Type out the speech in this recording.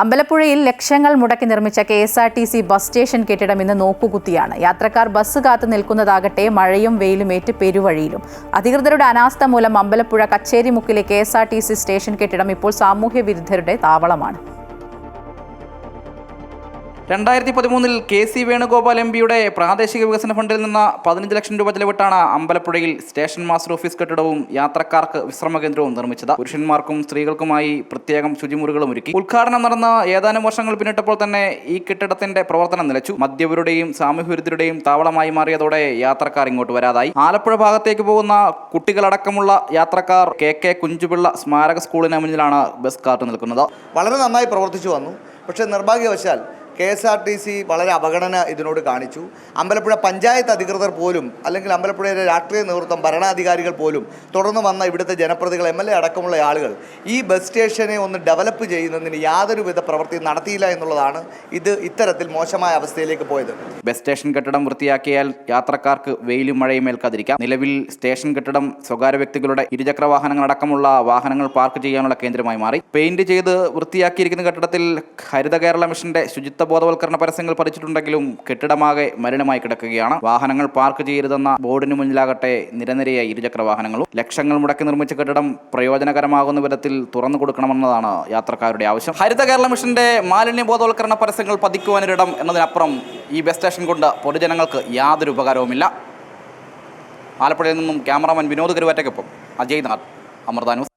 അമ്പലപ്പുഴയിൽ ലക്ഷങ്ങൾ മുടക്കി നിർമ്മിച്ച K S R T C bus station കെട്ടിടം ഇന്ന് നോക്കുകുത്തിയാണ്. യാത്രക്കാർ ബസ് കാത്തു നിൽക്കുന്നതാകട്ടെ മഴയും വെയിലുമേറ്റ് പെരുവഴിയിലും. അധികൃതരുടെ അനാസ്ഥ മൂലം Ambalappuzha കച്ചേരിമുക്കിലെ K S R T C station കെട്ടിടം ഇപ്പോൾ സാമൂഹ്യ വിരുദ്ധരുടെ താവളമാണ്. രണ്ടായിരത്തി പതിമൂന്നിൽ കെ സി വേണുഗോപാൽ എം പിയുടെ പ്രാദേശിക വികസന ഫണ്ടിൽ നിന്ന് പതിനഞ്ച് ലക്ഷം രൂപ ചെലവിട്ടാണ് അമ്പലപ്പുഴയിൽ സ്റ്റേഷൻ മാസ്റ്റർ ഓഫീസ് കെട്ടിടവും യാത്രക്കാർക്ക് വിശ്രമ കേന്ദ്രവും നിർമ്മിച്ചത്. പുരുഷന്മാർക്കും സ്ത്രീകൾക്കുമായി പ്രത്യേകം ശുചിമുറികളും ഒരുക്കി. ഉദ്ഘാടനം നടന്ന ഏതാനും വർഷങ്ങൾ പിന്നിട്ടപ്പോൾ തന്നെ ഈ കെട്ടിടത്തിന്റെ പ്രവർത്തനം നിലച്ചു. മദ്യപരുടെയും സാമൂഹ്യവിരുദ്ധരുടെയും താവളമായി മാറിയതോടെ യാത്രക്കാർ ഇങ്ങോട്ട് വരാതായി. ആലപ്പുഴ ഭാഗത്തേക്ക് പോകുന്ന കുട്ടികളടക്കമുള്ള യാത്രക്കാർ കെ കെ കുഞ്ചുപിള്ള സ്മാരക സ്കൂളിന് മുന്നിലാണ് ബസ് കാത്തു നിൽക്കുന്നത്. വളരെ നന്നായി പ്രവർത്തിച്ചു വന്നു. പക്ഷേ നിർഭാഗ്യവശാൽ K S R T C വളരെ അവഗണന ഇതിനോട് കാണിച്ചു. അമ്പലപ്പുഴ പഞ്ചായത്ത് അധികൃതർ പോലും അല്ലെങ്കിൽ അമ്പലപ്പുഴയിലെ രാഷ്ട്രീയ നേതൃത്വം ഭരണാധികാരികൾ പോലും തുടർന്ന് വന്ന ഇവിടുത്തെ ജനപ്രതികൾ എം എൽ എ അടക്കമുള്ള ആളുകൾ ഈ ബസ് സ്റ്റേഷനെ ഒന്ന് ഡെവലപ്പ് ചെയ്യുന്നതിന് യാതൊരുവിധ പ്രവൃത്തി നടത്തിയില്ല എന്നുള്ളതാണ് ഇത് ഇത്തരത്തിൽ മോശമായ അവസ്ഥയിലേക്ക് പോയത്. ബസ് സ്റ്റേഷൻ കെട്ടിടം വൃത്തിയാക്കിയാൽ യാത്രക്കാർക്ക് വെയിലും മഴയും ഏൽക്കാതിരിക്കാം നിലവിൽ സ്റ്റേഷൻ കെട്ടിടം സ്വകാര്യ വ്യക്തികളുടെ ഇരുചക്ര വാഹനങ്ങളടക്കമുള്ള വാഹനങ്ങൾ പാർക്ക് ചെയ്യാനുള്ള കേന്ദ്രമായി മാറി. പെയിന്റ് ചെയ്ത് വൃത്തിയാക്കിയിരിക്കുന്ന കെട്ടിടത്തിൽ ഹരിത കേരള മിഷന്റെ ശുചിത്വ ബോധവൽക്കരണ പരസ്യങ്ങൾ പതിച്ചിട്ടുണ്ടെങ്കിലും കെട്ടിടമാകെ മലിനമായി കിടക്കുകയാണ്. വാഹനങ്ങൾ പാർക്ക് ചെയ്യരുതെന്ന ബോർഡിന് മുന്നിലാകട്ടെ നിരനിരയായി ഇരുചക്ര വാഹനങ്ങളും. ലക്ഷങ്ങൾ മുടക്കി നിർമ്മിച്ച കെട്ടിടം പ്രയോജനകരമാകുന്ന വിധത്തിൽ തുറന്നു കൊടുക്കണമെന്നതാണ് യാത്രക്കാരുടെ ആവശ്യം. ഹരിത കേരള മിഷന്റെ മാലിന്യ ബോധവൽക്കരണ പരസ്യങ്ങൾ പതിക്കുവാനൊരിടം എന്നതിനപ്പുറം ഈ ബസ് സ്റ്റേഷൻ കൊണ്ട് പൊതുജനങ്ങൾക്ക് യാതൊരു ഉപകാരവുമില്ല. ആലപ്പുഴയിൽ നിന്നും ക്യാമറാമാൻ വിനോദ് കരുവാറ്റയ്ക്കൊപ്പം അജയ് നാഥ് അമൃത ന്യൂസ്.